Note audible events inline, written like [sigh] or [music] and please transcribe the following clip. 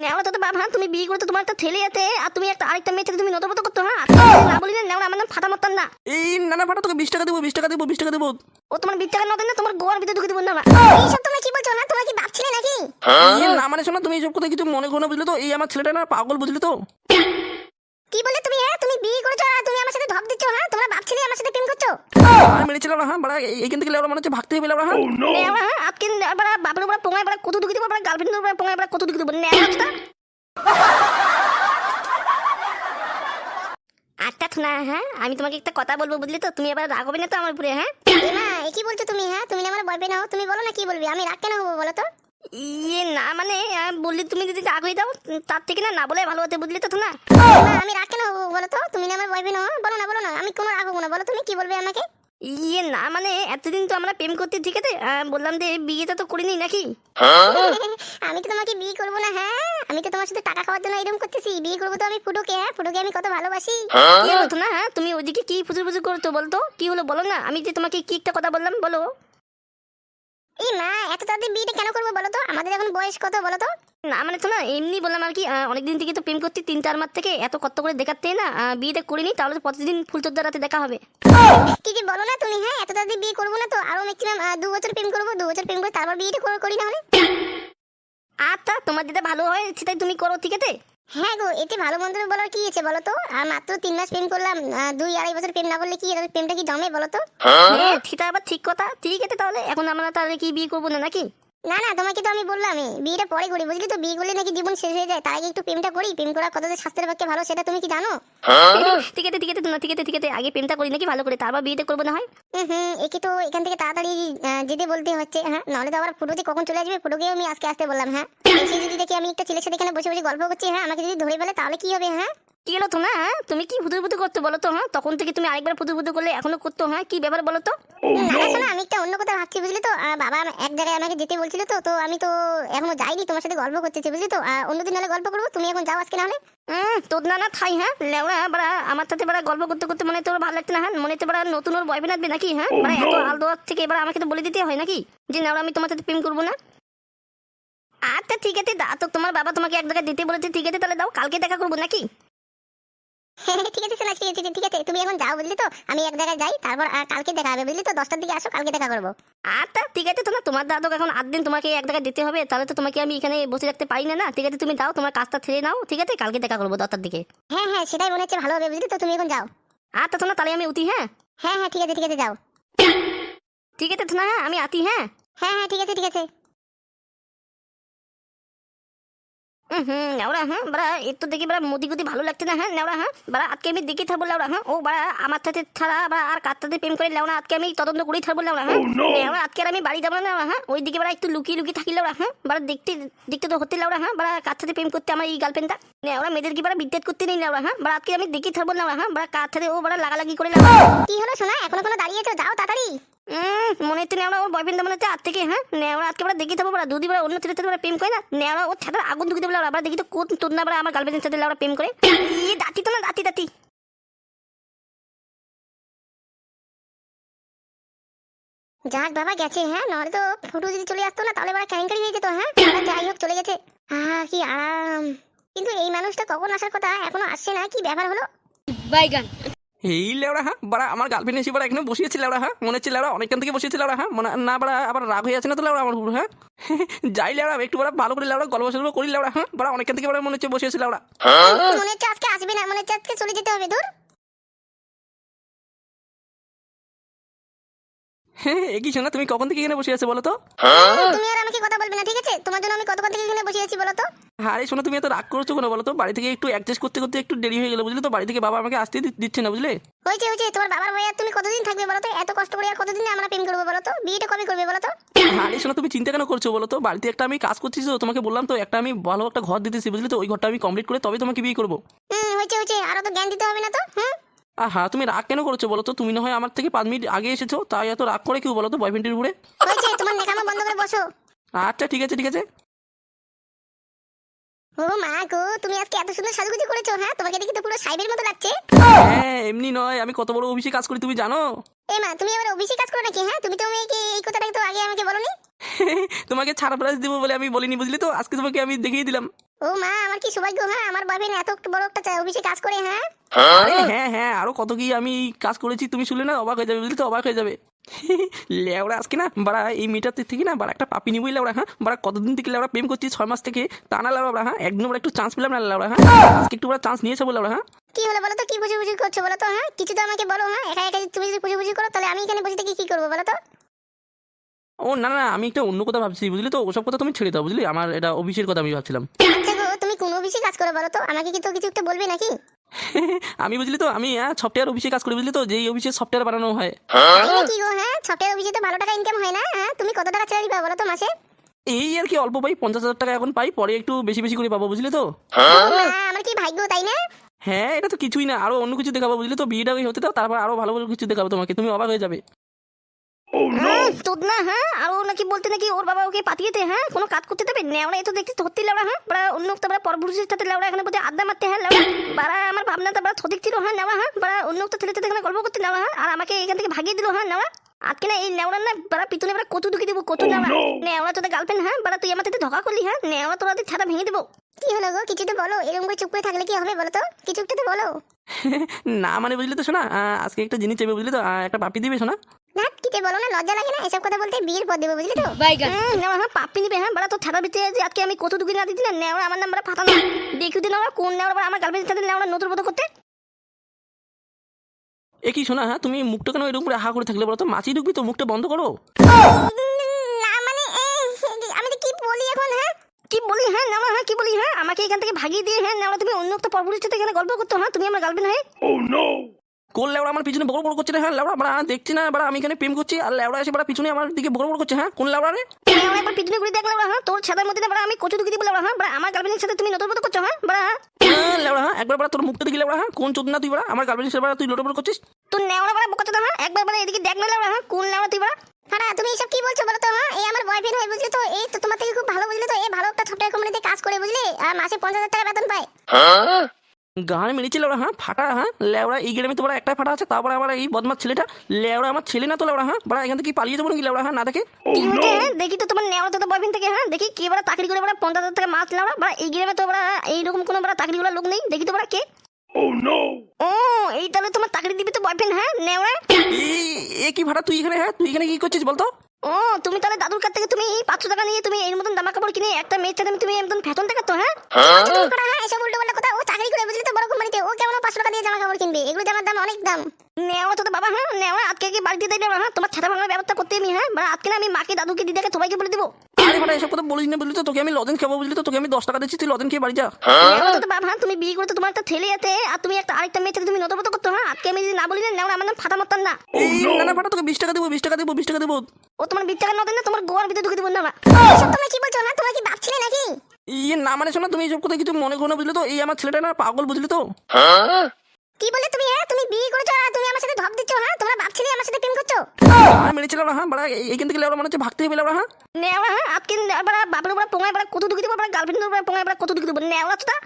নেওয়া তো বাপ হ্যাঁ তুমি বিয়ে করে তো তোমার একটা ছেলে আছে আর তুমি একটা আরেকটা মেয়ে থেকে তুমি নতবত করতো হ্যাঁ না? বলি না নেওয়া আমার নাম ফাটা মারতাম না। এই নানা ফাটা তোকে বিশ টাকা দেবো বিশ টাকা দেবো বিশ টাকা দেবো। ও তোমার বিচ্ছাকে নতেন না তোমার গোয়ার ভিতরে ঢুকে দেবো না এইসব তুমি কি বলছো না তোমার কি বাপ ছিলে নাকি? না মানে শোনা তুমি এইসব কথা কিছু মনে করো বুঝলে তো? এই আমার ছেলেটা না পাগল বুঝলে তো? কি বললে তুমি হ্যাঁ? তুমি বিয়ে করেছ আর তুমি আমার সাথে ধপ দিচ্ছ হ্যাঁ? তোমার বাপ ছেলে আমার সাথে প্রেম করছ? আমি মেরেছিলাম না হ্যাঁ? বাড়া এই- এইখান থেকে লেওড়া মনে হচ্ছে ভাগতে হবে লেওড়া হ্যাঁ? নেওয়া হ্যাঁ? আজকে এবার বাপের উপরে পোঙায় এবার কত দেবো এবার গার্লফ্রেন্ডের উপরে পোঙায় এবার কত ঢুকে দেবো নেওয়া আচ্ছা না হ্যাঁ? আমি তোমাকে একটা কথা বলব বুঝলি তো? তুমি এবার রাগ হবে না তো আমার উপরে হ্যাঁ? এ কি বলছো তুমি হ্যাঁ? তুমি আমার বয়ফ্রেন্ড হও তুমি বলো না কি বলবি? আমি রাগ কেন হব বলো তো? ইয়ে না মানে বললি তুমি যদি রাগ হয়ে যাও তার থেকে না না বলে ভালো হতে বুঝলি তো না আমি রাগ কেন বলো তো তুমি না আমার বয়ফ্রেন্ড হও বলো না বলো না আমি কোনো রাগ হব না বলো তুমি কি বলবে আমাকে? ইয়ে না মানে এতদিন তো আমরা প্রেম করতে ঠিক আছে বললাম যে বিয়েটা তো করিনি নাকি? আমি তো তোমাকে বিয়ে করব না হ্যাঁ? আমি তো তোমার সাথে টাকা খাওয়ার জন্য এরকম করতেছি বিয়ে করব তো আমি ফুটোকে হ্যাঁ ফুটোকে আমি কত ভালোবাসি। না হ্যাঁ? তুমি ওইদিকে কি ফুজুর ফুজুর করতো বলতো? কি হলো বলো না? আমি যে তোমাকে কি একটা কথা বললাম বলো। এই মা এত তাড়াতাড়ি বিয়েটা কেন করব বলো তো? আমাদের এখন বয়স কত বলো তো? না মানে তো না এমনি বললাম আর কি অনেকদিন থেকে তো প্রেম করতে তিন চার মাস থেকে এত কত করে দেখাতে না? বিয়েটা করিনি তাহলে প্রতিদিন ফুলচোদ্দার রাতে দেখা হবে। কি যে বলো না তুমি হ্যাঁ এত তাড়াতাড়ি বিয়ে করব না তো? আরও ম্যাক্সিমাম দু বছর প্রেম করব দু বছর প্রেম করে তারপর বিয়েটা করে- করি না হলে। আচ্ছা তোমার যেটা ভালো হয় সেটাই তুমি করো ঠিক আছে? হ্যাঁ গো এতে ভালো মন্দ বলার কি আছে বলো তো আর মাত্র তিন মাস প্রেম করলাম দুই আড়াই বছর প্রেম না করলে কি প্রেমটা কি জমে বলো তো হ্যাঁ ঠিক আবার ঠিক কথা। ঠিক আছে তাহলে এখন আমরা তাহলে কি বিয়ে করব না নাকি? না না তোমাকে তো আমি বললাম বিয়েটা পরে করি বুঝলি তো? বিয়ে করলে নাকি জীবন শেষ হয়ে যায়। তার আগে একটু প্রেমটা করি প্রেম করা কত যে স্বাস্থ্যের পক্ষে ভালো সেটা তুমি কি জানো? ঠিক আছে ঠিক আছে না ঠিক আছে ঠিক আছে আগে প্রেমটা করি নাকি ভালো করে? তারপর বিয়েটা করব না হয়? হুম একে তো এখান থেকে তাড়াতাড়ি যেতে বলতে হচ্ছে হ্যাঁ? নাহলে তো আবার ফুটোতে কখন চলে আসবে ফুটোকেও আমি আজকে আসতে বললাম হ্যাঁ? যদি দেখি আমি একটা ছেলের সাথে এখানে বসে বসে গল্প করছি হ্যাঁ? আমাকে যদি ধরে ফেলে তাহলে কি হবে হ্যাঁ? কি হলো তো না হ্যাঁ? তুমি কি ফুতুর ফুতু করতে বলো তো হ্যাঁ? তখন থেকে তুমি আরেকবার ফুতুর ফুতু করলে এখনও করতো হ্যাঁ? কি ব্যাপার বলো তো? না না আমি একটা অন্য কথা ভাবছি বুঝলি তো? আহ, বাবা এক জায়গায় আমাকে যেতে বলছিল তো তো আমি তো এখনও যাইনি তোমার সাথে গল্প করতেছি বুঝলি তো? আহ, অন্যদিন হলে গল্প করব তুমি এখন যাও আজকে নাহলে। হুম তোর না না থাই হ্যাঁ? লেওড়া বাড়া আমার সাথে বাড়া গল্প করতে করতে মনে হয় তোর ভালো লাগছে না হ্যাঁ? মনে হচ্ছে বাড়া নতুন ওর বয়ফ্রেন্ড আসবে নাকি হ্যাঁ? মানে এত আলদোয়ার থেকে এবার আমাকে তো বলে দিতে হয় নাকি? যে লেওড়া আমি তোমার সাথে প্রেম করব না। আচ্ছা ঠিক আছে দা তো তোমার বাবা তোমাকে এক জায়গায় দিতে বলেছে ঠিক আছে তাহলে দাও কালকে দেখা করব নাকি? ঠিক আছে শোনা ঠিক আছে ঠিক আছে তুমি এখন যাও বুঝলি তো? আমি এক জায়গায় যাই তারপর কালকে দেখা হবে বুঝলি তো? দশটার দিকে আসো কালকে দেখা করব। আচ্ছা ঠিক আছে তোমার তোমার দাদক এখন আট দিন তোমাকে এক জায়গায় দিতে হবে তাহলে তো তোমাকে আমি এখানে বসে রাখতে পারি না না? ঠিক আছে তুমি দাও তোমার কাজটা ছেড়ে নাও ঠিক আছে? কালকে দেখা করব দশটার দিকে। হ্যাঁ হ্যাঁ সেটাই মনে হচ্ছে ভালো হবে বুঝলি তো? তুমি এখন যাও। আচ্ছা শোনা তাহলে আমি উঠি হ্যাঁ? হ্যাঁ হ্যাঁ ঠিক আছে ঠিক আছে যাও। ঠিক আছে শোনা হ্যাঁ আমি আতি হ্যাঁ? হ্যাঁ হ্যাঁ ঠিক আছে ঠিক আছে। হুম নেওড়া হ্যাঁ বাড়া এর তো দেখি বাড়া মোদি গুদি ভালো লাগছে না হ্যাঁ নেওড়া হ্যাঁ বাড়া আজকে আমি দেখি থাকব লেওড়া হ্যাঁ ও বাড়া আমার সাথে ছাড়া বা আর কার সাথে প্রেম করে লেওড়া আজকে আমি তদন্ত করেই থাকব লেওড়া হ্যাঁ নেওড়া আজকে আর আমি বাড়ি যাব না হ্যাঁ ওই দিকে বাড়া একটু লুকিয়ে লুকিয়ে থাকি লেওড়া হ্যাঁ বাড়া দেখতে দেখতে তো হতে লেওড়া হ্যাঁ বাড়া কার সাথে প্রেম করতে আমার এই গার্লফ্রেন্ডটা নেওড়া মেয়েদের কি বাড়া বিদ্যেত করতে নেই লেওড়া হ্যাঁ বাড়া আজকে আমি দেখি থাকব লেওড়া হ্যাঁ বাড়া কার সাথে ও বাড়া লাগালাগি করে লেওড়া কি হলো শোনা এখনও কোনো দাঁড়িয়েছো যাও তাড়াতাড়ি। মনে হচ্ছে ওর বয়ফ্রেন্ড মনে হচ্ছে আজ থেকে হ্যাঁ? আজকে আমরা দেখি থাকব বড়া দুদি বড়া অন্য প্রেম করে না? ওর আগুন দেখি তো কোন তোর না আমার প্রেম করে। ইয়ে দাঁতি তো না, দাঁতি দাঁতি। যাক বাবা, গেছে হ্যাঁ? নাহলে তো ফুটু যদি চলে আসতো না, তাহলে এবার কেলেঙ্কারি হয়ে যেত হ্যাঁ? যাই হোক, চলে গেছে। আহ, কি আরাম। কিন্তু এই মানুষটা কখন আসার কথা? এখনও আসছে না, কি ব্যাপার হলো? এই লেওড়া হ্যাঁ? বাড়া, আমার গার্লফ্রেন্ড এসে বাড়া এখানে বসিয়েছে লেওড়া হ্যাঁ? মনে হচ্ছে লেওড়া, অনেকক্ষণ থেকে বসিয়েছে লেওড়া হ্যাঁ? মনে না বাড়া, আবার রাগ হয়ে আছে না তো লেওড়া আমার হ্যাঁ? [laughs] যাই লেওড়া, একটু বাড়া ভালো করে লেওড়া, গল্প সল্প করি লেওড়া হ্যাঁ? বাড়া, অনেকক্ষণ থেকে বাড়া মনে হচ্ছে বসিয়েছে লেওড়া। মনে হচ্ছে আজকে আসবে না, মনে হচ্ছে আজকে চলে যেতে হবে দূর হ্যাঁ একই শোনা তুমি কখন থেকে এখানে বসে আছো বলো তো? তুমি আর আমাকে কথা বলবে না ঠিক আছে? তোমার জন্য আমি কতক্ষণ থেকে এখানে বসে আছি বলো তো? আরে শোনো তুমি এত রাগ করছ কেন বলো তো? বাড়ি থেকে একটু অ্যাডজাস্ট করতে করতে একটু দেরি হয়ে গেলো বুঝলে তো? বাড়ি থেকে বাবা আমাকে আসতে দিচ্ছে না বুঝলে? হয়েছে হয়েছে। তোমার বাবার ভাই আর তুমি কতদিন থাকবে বলো তো? এত কষ্ট করে আর কতদিন আমরা প্রেম করব বলো তো? বিয়েটা কবে করবে বলো তো? আরে শোনো তুমি চিন্তা কেন করছ বলো তো? বাড়িতে একটা আমি কাজ করছি তো তোমাকে বললাম তো একটা আমি ভালো একটা ঘর দিতেছি বুঝলি তো? ওই ঘরটা আমি কমপ্লিট করে তবে তোমাকে বিয়ে করব। হুম হয়েছে হয়েছে। আরও তো জ্ঞান দিতে হবে না তো? হুম? আহা তুমি রাগ কেন করছ বলো তো? তুমি না হয় আমার থেকে পাঁচ মিনিট আগে এসেছ তাই এত রাগ করে কেউ বলো তো বয়ফ্রেন্ডের উপরে? হয়েছে তোমার নেকামো বন্ধ করে বসো। আচ্ছা ঠিক আছে ঠিক আছে। ও মা গো তুমি আজকে এত সুন্দর সাজুগুজু করেছ হ্যাঁ? তোমাকে দেখি তো পুরো সাইবের মতো লাগছে। হ্যাঁ এমনি নয় আমি কত বড় অফিসে কাজ করি তুমি জানো? এ মা তুমি আবার অফিসে কাজ করো নাকি হ্যাঁ? তুমি তো মেয়েকে এই কথাটা তো আগে আমাকে বলনি। তোমাকে ছাড়া প্রাইজ দেবো বলে আমি বলিনি বুঝলি তো? আজকে তোমাকে আমি দেখিয়ে দিলাম। ও মা আমার কি সৌভাগ্য হ্যাঁ আমার বয়ফ্রেন্ড এত বড় একটা অফিসে কাজ করে হ্যাঁ? আরে হ্যাঁ হ্যাঁ আরও কত কি আমি কাজ করেছি তুমি শুনলে না? অবাক হয়ে যাবে বুঝলি তো? অবাক হয়ে যাবে। [laughs] লেওড়া আজকে না বাড়া এই মেয়েটার থেকে না বাড়া একটা পাপি নিবই লেওড়া হ্যাঁ? বাড়া কতদিন থেকে লেওড়া প্রেম করছি ছয় মাস থেকে? তা না লেওড়া হ্যাঁ? একদিন ওরা একটু চান্স পেলাম না লেওড়া হ্যাঁ? আজকে একটু চান্স নিয়েছে বলে হ্যাঁ? কি হলো বলো তো? কি বুঝি বুঝি করছ বলো তো হ্যাঁ? কিছু তো আমাকে বলো হ্যাঁ? একা একা তুমি যদি বুঝি বুঝি করো তাহলে আমি এখানে বসে থেকে কি করব বলো তো? ও না না আমি একটা অন্য কথা ভাবছি বুঝলি তো? ওসব কথা তুমি ছেড়ে দাও বুঝলি? আমার এটা অফিসের কথা আমি ভাবছিলাম। আচ্ছা গো তুমি কোন অফিসে কাজ করো বলো তো? আমাকে কি তো কিছু একটা বলবে নাকি? [laughs] আমি বুঝলি তো আমি সফটওয়্যার অফিসে কাজ করি বুঝলি তো? যেই অফিসে সফটওয়্যার বানানো হয়। তাই নাকি গো হ্যাঁ? সফটওয়্যার অফিসে তো ভালো টাকা ইনকাম হয় না হ্যাঁ? তুমি কত টাকা ছেড়ে দিবা বলো তো মাসে? এই আর কি অল্প পাই পঞ্চাশ হাজার টাকা এখন পাই পরে একটু বেশি বেশি করে পাবো বুঝলি তো? আমার কি ভাগ্য তাই না? হ্যাঁ এটা তো কিছুই না আরও অন্য কিছু দেখাবো বুঝলি তো? বিয়েটা হতে দাও তারপর আরও ভালো ভালো কিছু দেখাবো তোমাকে তুমি অবাক হয়ে যাবে। তোর না হ্যাঁ আর নাকি বলতে নাকি ওর বাবা ওকে পাঠিয়েতে হ্যাঁ কোনো কাজ করতে দেবে? নেওয়া এত দেখছি ধরতে লেওড়া হ্যাঁ বড়া অন্য বড়া পরপুরুষের সাথে লেওড়া এখানে বলতে আড্ডা মারতে হ্যাঁ লেওড়া বাড়া আমার ভাবনাটা বড়া সঠিক ছিল হ্যাঁ নেওয়া হ্যাঁ বড়া অন্য একটা ছেলের সাথে এখানে গল্প করতে নেওয়া হ্যাঁ আর আমাকে এখান থেকে ভাগিয়ে দিল হ্যাঁ নেওয়া আজকে না এই নেওড়া না বড়া পিছনে বড়া কচু ঢুকে দিব কচু নেওয়া নেওড়া তোদের গার্লফ্রেন্ড হ্যাঁ বড়া তুই আমার সাথে ধোকা করলি হ্যাঁ নেওড়া তোরা ছাতা ভেঙে দেবো। কি হলো গো কিছু তো বলো এরকম করে চুপ করে থাকলে কি হবে বলো তো? কিছু একটা তো বলো। [laughs] না মানে বুঝলি তো শোনা আজকে একটা জিনিস চাইবে বুঝলি তো? একটা পাপি দিবে শোনা? না বলো না লজ্জা লাগে না? এসব কথা বলতে বিয়ের পর দেবো বুঝলি তো? হ্যাঁ পাপ্পি নিবে হ্যাঁ? বড়া তোর ছাতা ভিতরে যে আজকে আমি ঢুকে না দিচ্ছি না আমার দেখি দিন কোন আমার গার্লফ্রেন্ডের সাথে নেওড়া নতুন মতো করতে? এ কি শোনা হ্যাঁ? তুমি মুখটা কেন এরকম করে হা করে থাকলে বলো তো? মাছি ঢুকবি তো মুখটা বন্ধ করো। না মানে আমি কি বলি এখন হ্যাঁ? কি বলি হ্যাঁ? হ্যাঁ কি বলি হ্যাঁ? আমাকে এখান থেকে ভাগিয়ে দিয়ে হ্যাঁ? নেওয়া তুমি অন্য একটা পরপুরুষের সাথে এখানে গল্প করতো হ্যাঁ? তুমি আমার গার্লফ্রেন্ড হয়ে? কোন লেওড়া আমার পিছনে বড় বড় করছে না হ্যাঁ লেওড়া বাড়া দেখছি না বাড়া আমি এখানে প্রেম করছি। আর লেওড়া এসে বাড়া পিছনে আমার দিকে বড় বড় করছে হ্যাঁ? কোন লেওড়া রে? নেওয়া একবার পিছনে ঘুরে দেখ দেখলাম হ্যাঁ? তোর ছাতার মধ্যে না আমি কচু ঢুকে দিব হ্যাঁ? বড়া আমার গার্লফ্রেন্ডের সাথে তুমি নতুন মতো করছ হ্যাঁ? বড়া হ্যাঁ? হ্যাঁ, লেওড়া হ্যাঁ একবার বাড়া তোর মুখটা দিকে লেওড়া হ্যাঁ? কোন চোদ না তুই বাড়া? আমার গার্লফ্রেন্ড বাড়া তুই লোটো বড় করছিস? তোর নেওয়া বড়া বোকাচ্ছো না হ্যাঁ? একবার বড়া এদিকে দেখ না লেওড়া হ্যাঁ? কোন নেওয়া তুই বড়া? হারা তুমি এসব কি বলছো বলো তো হ্যাঁ? এই আমার বয়ফ্রেন্ড হয় বুঝলি তো এই তো তোমার থেকে খুব ভালো বুঝলি তো এই ভালো একটা সফটওয়্যার কোম্পানিতে কাজ করে বুঝলি? আর মাসে পঞ্চাশ হাজার টাকা বেতন পায়। গান মেরেছে লেওড়া হ্যাঁ? ফাটা হ্যাঁ? লেওড়া এই গ্রামে তো বড় একটা ফাটা আছে তারপরে আমার এই বদমাস ছেলেটা লেওড়া আমার ছেলে না তো লেওড়া হ্যাঁ? বড়া এখান থেকে কি পালিয়ে যাব নাকি লেওড়া হ্যাঁ? না দেখে? হ্যাঁ দেখি তো তোমার নেওয়া তো বয়ফ্রেন্ড থেকে হ্যাঁ? দেখি কি বড়া চাকরি করে বড়া পঞ্চাশ হাজার টাকা মাছ লেওড়া বড়া এই গ্রামে তো বড়া এইরকম কোনো বড়া চাকরি করার লোক নেই দেখি তো বড়া কে? ও এই তাহলে তোমার চাকরি দিবি তো বয়ফ্রেন্ড হ্যাঁ নেওয়া এই এ কি ভাড়া তুই এখানে হ্যাঁ? তুই এখানে কি করছিস বলতো? ও তুমি তাহলে দাদুর কাছ থেকে তুমি পাঁচশো টাকা নিয়ে তুমি এই মতন জামা কাপড় কিনে একটা মেয়ের সাথে তুমি একদম ফ্যাশন দেখাতো হ্যাঁ? হ্যাঁ? এসব উল্টো পাল্টা কথা। ও চাকরি করে বুঝলি তো বড় কোম্পানিতে। ও কেমন পাঁচশো টাকা দিয়ে জামা কাপড় কিনবে? এগুলো জামার দাম অনেক দাম। নেওয়া তো বাবা হ্যাঁ নেওয়া। আজকে কি বাড়িতে দেয় হ্যাঁ তোমার ছাতা ভাঙার ব্যবস্থা করতে আমি হ্যাঁ? মানে আজকে না আমি মাকে দাদুকে দিদাকে সবাইকে বলে দেবো। আরে ভাড়া এসব কথা বলিস না বুঝলি তো? তোকে আমি লজেন খাব বুঝলি তো? তোকে আমি দশ টাকা দিচ্ছি তুই লজেন খেয়ে বাড়ি যা। তো তো বাবা হ্যাঁ তুমি বিয়ে করতে তোমার একটা ছেলে আছে আর তুমি একটা আরেকটা সাথে তুমি নতুন মতো করতো হ্যাঁ? আজকে আমি যদি না বলি না আমার নাম ফাটা মারতাম না না না ভাড়া তোকে বিশ টাকা দেবো বিশ টাকা দেবো বিশ টাকা দেবো। ও তোমার বিচ্ছাকা নদেন না তোমার গোয়ার ভিতরে ঢুকে দেবো না এসব তোমরা কি বলছো হ্যাঁ তোমরা কি ভাবছিলে নাকি? ইয়ে না মানে শোনা তুমি এইসব কথা কিছু মনে করো না বুঝলি তো? এই আমার ছেলেটা না পাগল বুঝলি তো? কি বলে তুমি হ্যাঁ? তুমি বিয়ে করেছ আর তুমি আমার সাথে ধপ দিচ্ছ হ্যাঁ? তোমরা ভাবছিলে আমার সাথে প্রেম করছ? আর মেরেছিলাম না হ্যাঁ? বড় এইখান থেকে লেওড়া মনে হচ্ছে ভাগতে হবে লেওড়া হ্যাঁ? নেওয়া হ্যাঁ? আপকে বড় বাবার উপরে পোঙায় বড় কত দুঃখ দিব বড় গার্লফ্রেন্ডের উপরে পোঙায় বড় কত দুঃখ দিব নেওয়া তো।